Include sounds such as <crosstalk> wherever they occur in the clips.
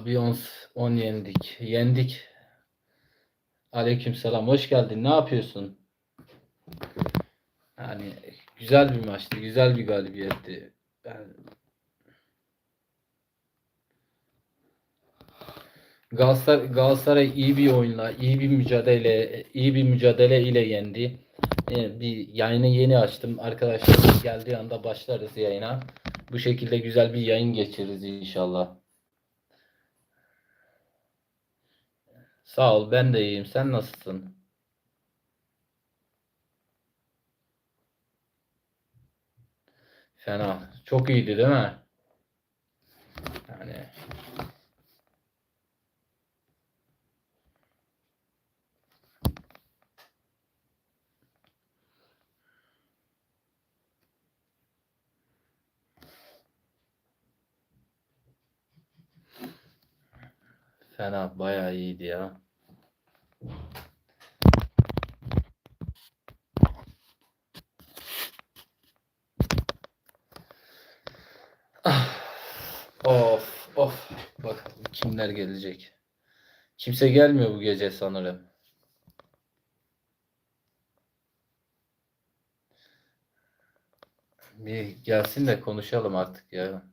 Abi 10 10 yendik. Yendik. Aleykümselam. Hoş geldin. Ne yapıyorsun? Yani güzel bir maçtı. Güzel bir galibiyetti. Ben Galatasaray, Galatasaray iyi bir oyunla, iyi bir mücadele, iyi bir mücadele ile yendi. Ee, bir yayını yeni açtım. Arkadaşlar geldiği anda başlarız yayına. Bu şekilde güzel bir yayın geçiririz inşallah. Sağ ol, ben de iyiyim. Sen nasılsın? Fena. Çok iyiydi değil mi? Yani fena bayağı iyiydi ya. Ah, Of of. Bak kimler gelecek. Kimse gelmiyor bu gece sanırım. Bir gelsin de konuşalım artık ya.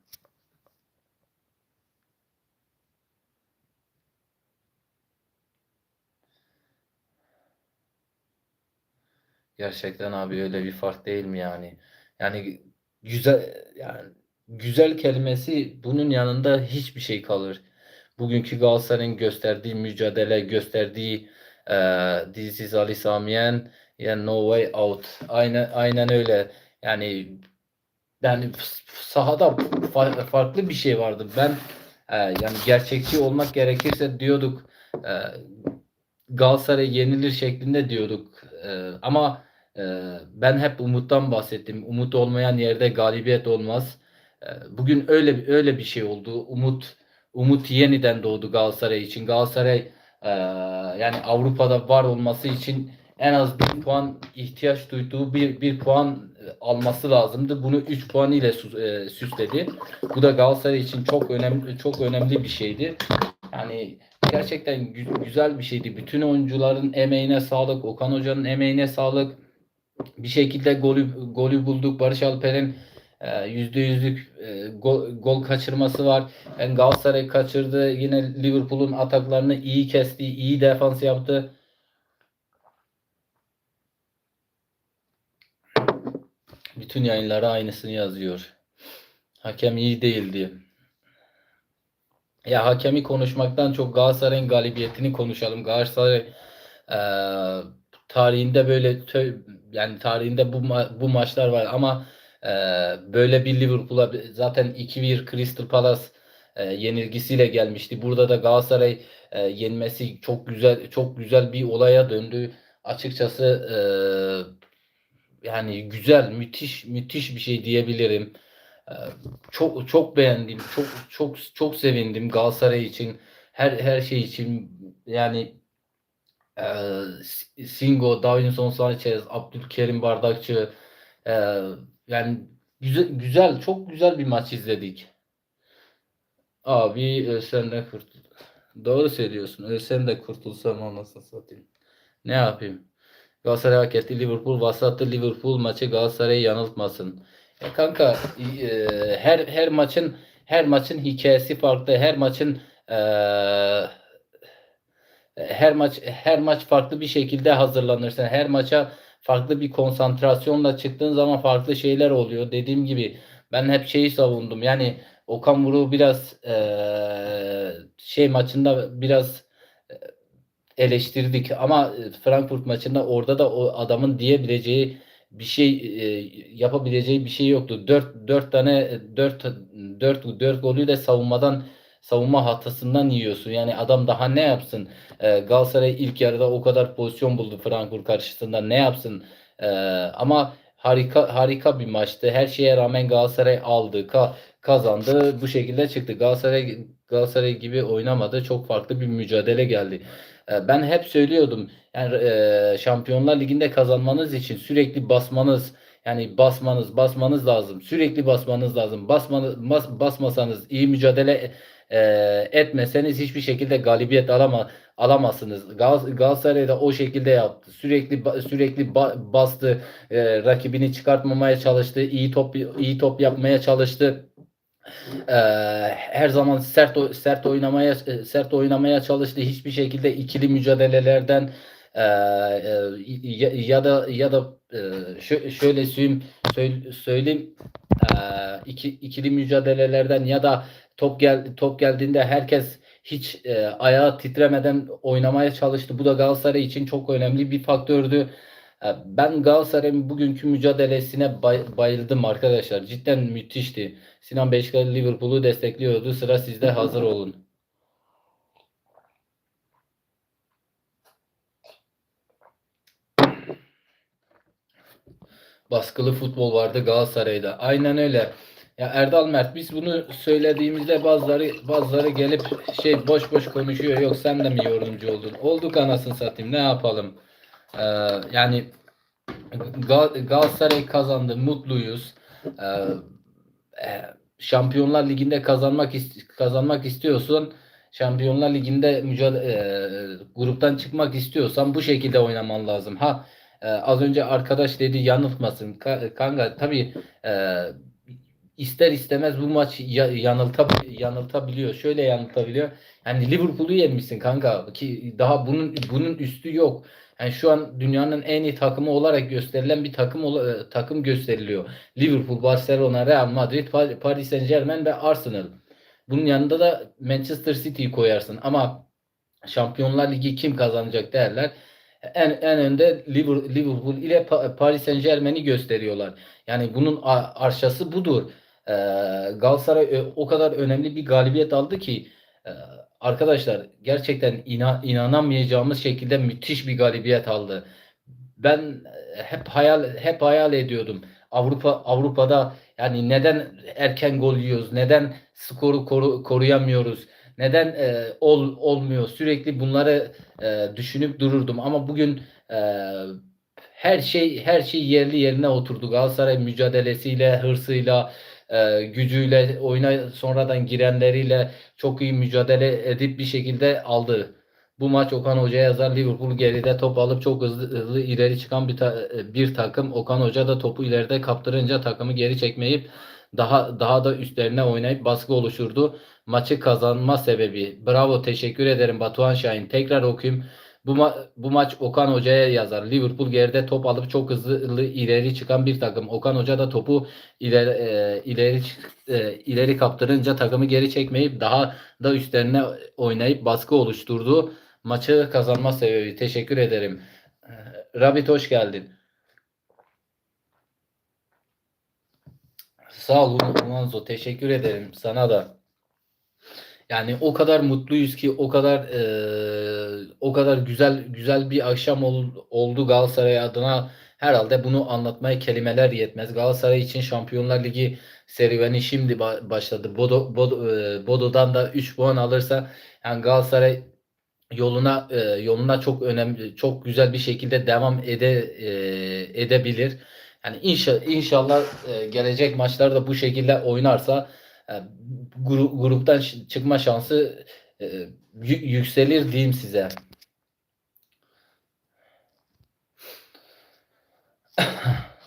Gerçekten abi öyle bir fark değil mi yani? Yani güzel yani güzel kelimesi bunun yanında hiçbir şey kalır. Bugünkü Galatasaray'ın gösterdiği mücadele, gösterdiği eee This is Ali Samiyen yani no way out. Aynen aynen öyle. Yani yani sahada fa- farklı bir şey vardı. Ben eee, yani gerçekçi olmak gerekirse diyorduk eee Galatasaray yenilir şeklinde diyorduk. Eee, ama ben hep umuttan bahsettim. Umut olmayan yerde galibiyet olmaz. Eee, bugün öyle öyle bir şey oldu. Umut umut yeniden doğdu Galatasaray için. Galatasaray eee, yani Avrupa'da var olması için en az bir puan ihtiyaç duyduğu bir, bir puan e, alması lazımdı. Bunu 3 puan ile e, süsledi. Bu da Galatasaray için çok önemli çok önemli bir şeydi. Yani gerçekten gü- güzel bir şeydi. Bütün oyuncuların emeğine sağlık, Okan Hoca'nın emeğine sağlık. Bir şekilde golü golü bulduk. Barış Alper'in e, yüzde yüzlük e, gol, gol kaçırması var. Yani Galatasaray kaçırdı. Yine Liverpool'un ataklarını iyi kesti, iyi defans yaptı. Bütün yayınlara aynısını yazıyor. Hakem iyi değildi. Ya hakemi konuşmaktan çok Galatasaray'ın galibiyetini konuşalım. Galatasaray eee, tarihinde böyle yani tarihinde bu ma- bu maçlar var ama eee, böyle bir Liverpool'a zaten 2-1 Crystal Palace eee, yenilgisiyle gelmişti. Burada da Galatasaray eee, yenmesi çok güzel çok güzel bir olaya döndü. Açıkçası eee, yani güzel, müthiş müthiş bir şey diyebilirim. Eee, çok çok beğendim. Çok çok çok sevindim Galatasaray için. Her her şey için yani eee, Singo, Davinson Sanchez, Abdülkerim Bardakçı eee, yani güzel, güzel çok güzel bir maç izledik. Abi ölsen de kurtul. Doğru söylüyorsun. Ölsem de kurtulsam anasını satayım. Ne yapayım? Galatasaray hak etti. Liverpool vasattı. Liverpool maçı Galatasaray'ı yanıltmasın. E kanka e, her her maçın her maçın hikayesi farklı. Her maçın e, her maç her maç farklı bir şekilde hazırlanırsın. Her maça farklı bir konsantrasyonla çıktığın zaman farklı şeyler oluyor. Dediğim gibi ben hep şeyi savundum. Yani Okan Buruk'u biraz e, şey maçında biraz eleştirdik ama e, Frankfurt maçında orada da o adamın diyebileceği bir şey e, yapabileceği bir şey yoktu. 4 4 tane 4 4 4 golü de savunmadan savunma hatasından yiyorsun. Yani adam daha ne yapsın? E, Galatasaray ilk yarıda o kadar pozisyon buldu Frankfurt karşısında. Ne yapsın? E, ama harika harika bir maçtı. Her şeye rağmen Galatasaray aldı, ka- kazandı. Bu şekilde çıktı. Galatasaray Galatasaray gibi oynamadı. Çok farklı bir mücadele geldi. E, Ben hep söylüyordum yani e, Şampiyonlar Ligi'nde kazanmanız için sürekli basmanız Yani basmanız, basmanız lazım. Sürekli basmanız lazım. Basmanız, bas, basmasanız, iyi mücadele e, etmeseniz hiçbir şekilde galibiyet alama, alamazsınız. Gal, Galatasaray da o şekilde yaptı. Sürekli sürekli ba- bastı, e, rakibini çıkartmamaya çalıştı, iyi top iyi top yapmaya çalıştı. Ee, her zaman sert sert oynamaya e, sert oynamaya çalıştı. Hiçbir şekilde ikili mücadelelerden e, e, ya, ya da ya da e, şö- şöyle söyleyeyim söyle- söyleyeyim e, iki, ikili mücadelelerden ya da top gel top geldiğinde herkes hiç e, ayağı titremeden oynamaya çalıştı. Bu da Galatasaray için çok önemli bir faktördü. E, Ben Galatasaray'ın bugünkü mücadelesine bay- bayıldım arkadaşlar. Cidden müthişti. Sinan Beşiktaş Liverpool'u destekliyordu. Sıra sizde hazır olun. Baskılı futbol vardı Galatasaray'da. Aynen öyle. Ya Erdal Mert biz bunu söylediğimizde bazıları bazıları gelip şey boş boş konuşuyor. Yok sen de mi yorumcu oldun? Olduk anasını satayım. Ne yapalım? Ee, yani Gal- Galatasaray kazandı. Mutluyuz. Ee, e, Şampiyonlar Ligi'nde kazanmak ist- kazanmak istiyorsun. Şampiyonlar Ligi'nde mücadele gruptan çıkmak istiyorsan bu şekilde oynaman lazım. Ha e, az önce arkadaş dedi yanıltmasın. Ka- kanka tabii e, ister istemez bu maç ya- yanılta yanıltabiliyor. Şöyle yanıltabiliyor. Yani Liverpool'u yenmişsin kanka ki daha bunun bunun üstü yok. Yani şu an dünyanın en iyi takımı olarak gösterilen bir takım e, takım gösteriliyor. Liverpool, Barcelona, Real Madrid, Pa- Paris Saint-Germain ve Arsenal. Bunun yanında da Manchester City'yi koyarsın ama Şampiyonlar Ligi kim kazanacak derler. En en önde Liver- Liverpool ile Pa- Paris Saint-Germain'i gösteriyorlar. Yani bunun arşası budur. Galatasaray ö- o kadar önemli bir galibiyet aldı ki e, arkadaşlar gerçekten ina- inanamayacağımız şekilde müthiş bir galibiyet aldı. Ben e, hep hayal hep hayal ediyordum. Avrupa Avrupa'da yani neden erken gol yiyoruz? Neden skoru koru- koruyamıyoruz? Neden e, ol olmuyor? Sürekli bunları e, düşünüp dururdum ama bugün e, her şey her şey yerli yerine oturdu. Galatasaray mücadelesiyle, hırsıyla, e, gücüyle, oyuna sonradan girenleriyle çok iyi mücadele edip bir şekilde aldı. Bu maç Okan Hoca'ya yazar. Liverpool geride top alıp çok hızlı, hızlı ileri çıkan bir, ta- bir takım. Okan Hoca da topu ileride kaptırınca takımı geri çekmeyip daha daha da üstlerine oynayıp baskı oluşturdu. Maçı kazanma sebebi. Bravo, teşekkür ederim Batuhan Şahin. Tekrar okuyayım. Bu, ma- bu maç Okan Hoca'ya yazar. Liverpool geride top alıp çok hızlı, ileri çıkan bir takım. Okan Hoca da topu ileri e, ileri e, ileri kaptırınca takımı geri çekmeyip daha da üstlerine oynayıp baskı oluşturdu. Maçı kazanma sebebi. Teşekkür ederim. E, Rabbit hoş geldin. Sağ ol Ulanzo. Teşekkür ederim sana da. Yani o kadar mutluyuz ki o kadar eee, o kadar güzel güzel bir akşam ol- oldu Galatasaray adına. Herhalde bunu anlatmaya kelimeler yetmez. Galatasaray için Şampiyonlar Ligi serüveni şimdi ba- başladı. Bodo, Bodo, eee, Bodo'dan da 3 puan alırsa yani Galatasaray yoluna e, yoluna çok önemli çok güzel bir şekilde devam ede e, edebilir. Yani inşa, inşallah e, gelecek maçlarda bu şekilde oynarsa e, gru- gruptan çıkma şansı e, yü- yükselir diyeyim size. <coughs>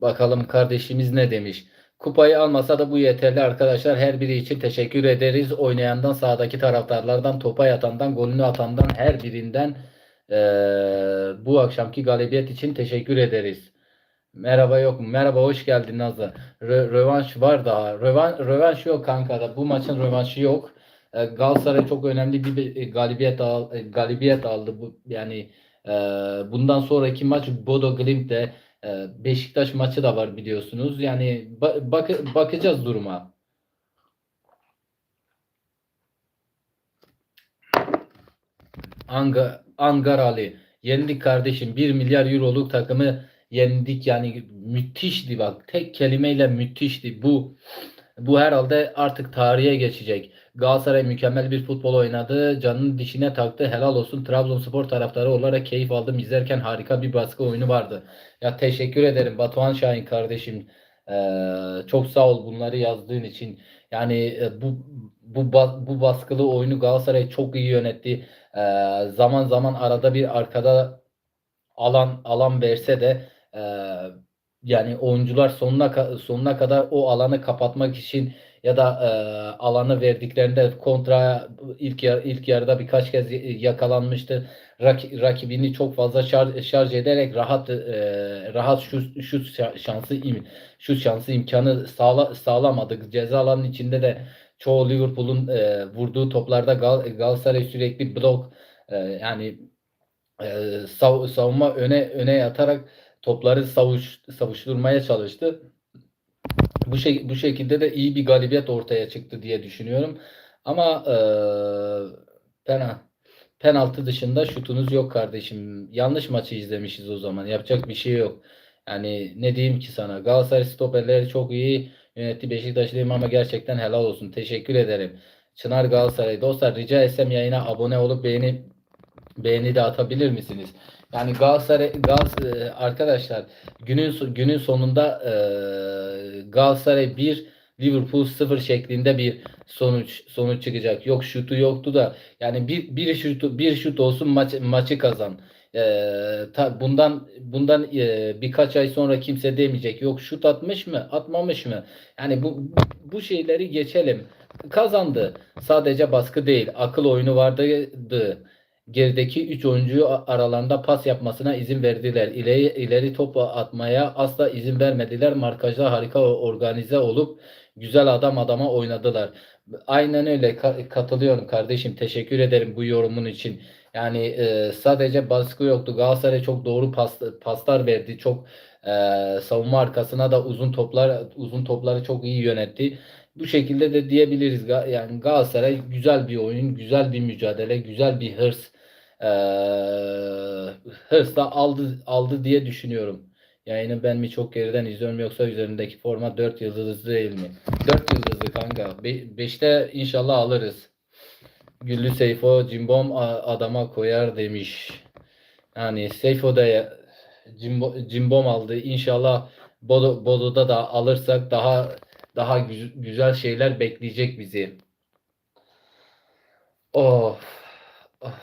Bakalım kardeşimiz ne demiş. Kupayı almasa da bu yeterli arkadaşlar. Her biri için teşekkür ederiz. Oynayandan, sahadaki taraftarlardan, topa yatandan, golünü atandan her birinden eee, bu akşamki galibiyet için teşekkür ederiz. Merhaba yok mu? Merhaba hoş geldin Nazlı. Rö- rövanş var daha. Rövan rövanş yok kanka da. Bu maçın rövanşı yok. E, Galatasaray çok önemli bir bir galibiyet al, e, galibiyet aldı. Bu yani e, bundan sonraki maç Bodo Glimt'te e, Beşiktaş maçı da var biliyorsunuz. Yani ba- bak- bakacağız duruma. Anga, Angarali yendik kardeşim. 1 milyar euroluk takımı yendik yani müthişti bak. Tek kelimeyle müthişti. Bu Bu herhalde artık tarihe geçecek. Galatasaray mükemmel bir futbol oynadı. Canını dişine taktı. Helal olsun. Trabzonspor taraftarı olarak keyif aldım. İzlerken harika bir baskı oyunu vardı. Ya teşekkür ederim Batuhan Şahin kardeşim. Çok sağ ol bunları yazdığın için. Yani e, bu bu bu baskılı oyunu Galatasaray çok iyi yönetti. Ee, zaman zaman arada bir arkada alan alan verse de e, yani oyuncular sonuna sonuna kadar o alanı kapatmak için ya da e, alanı verdiklerinde kontra ilk yar, ilk yarıda birkaç kez yakalanmıştı. Rak- rakibini çok fazla şarj, şarj ederek rahat e, rahat şut şut şa- şansı im, şut şansı imkanı sağla, sağlamadık. Ceza alanının içinde de çoğu Liverpool'un e, vurduğu toplarda Gal Galatasaray sürekli blok e, yani e, sav- savunma öne öne yatarak topları savuş savuşturmaya çalıştı. Bu şey bu şekilde de iyi bir galibiyet ortaya çıktı diye düşünüyorum. Ama e, pena penaltı dışında şutunuz yok kardeşim. Yanlış maçı izlemişiz o zaman. Yapacak bir şey yok. Yani ne diyeyim ki sana? Galatasaray stoperleri çok iyi yönetti. Beşiktaşlıyım ama gerçekten helal olsun. Teşekkür ederim. Çınar Galatasaray. Dostlar rica etsem yayına abone olup beğeni beğeni de atabilir misiniz? Yani Galatasaray Galatasaray arkadaşlar günün günün sonunda e, Galatasaray 1 Liverpool 0 şeklinde bir sonuç sonuç çıkacak. Yok şutu yoktu da yani bir bir şutu bir şut olsun maç maçı kazan. E, ta- bundan bundan e, birkaç ay sonra kimse demeyecek. Yok şut atmış mı? Atmamış mı? Yani bu bu şeyleri geçelim. Kazandı. Sadece baskı değil, akıl oyunu vardı gerideki 3 oyuncu aralarında pas yapmasına izin verdiler. İleri, ileri top atmaya asla izin vermediler. Markajda harika organize olup güzel adam adama oynadılar. Aynen öyle Ka- katılıyorum kardeşim. Teşekkür ederim bu yorumun için. Yani e, sadece baskı yoktu. Galatasaray çok doğru pas, paslar verdi. Çok e, savunma arkasına da uzun toplar uzun topları çok iyi yönetti. Bu şekilde de diyebiliriz. Yani Galatasaray güzel bir oyun, güzel bir mücadele, güzel bir hırs eee hırsla aldı aldı diye düşünüyorum. Yayını ben mi çok geriden izliyorum yoksa üzerindeki forma 4 yıldızlı değil mi? 4 yıldızlı kanka. 5'te inşallah alırız. Güllü Seyfo Cimbom adama koyar demiş. Yani Seyfo da ya- Cimbo, Cimbom aldı. İnşallah Bodo, Bodo'da da alırsak daha daha güz- güzel şeyler bekleyecek bizi. Of. Of.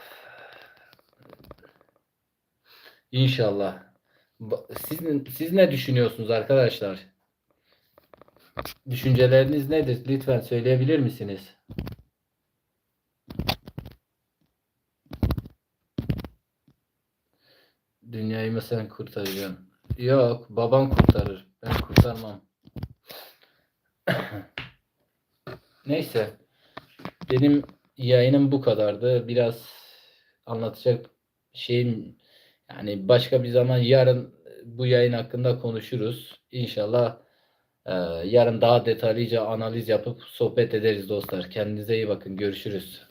İnşallah. Siz, siz ne düşünüyorsunuz arkadaşlar? Düşünceleriniz nedir? Lütfen söyleyebilir misiniz? Dünyayı mı sen kurtaracaksın? Yok, babam kurtarır. Ben kurtarmam. Neyse. Benim yayınım bu kadardı. Biraz anlatacak şeyim yani başka bir zaman yarın bu yayın hakkında konuşuruz. İnşallah e, yarın daha detaylıca analiz yapıp sohbet ederiz dostlar. Kendinize iyi bakın. Görüşürüz.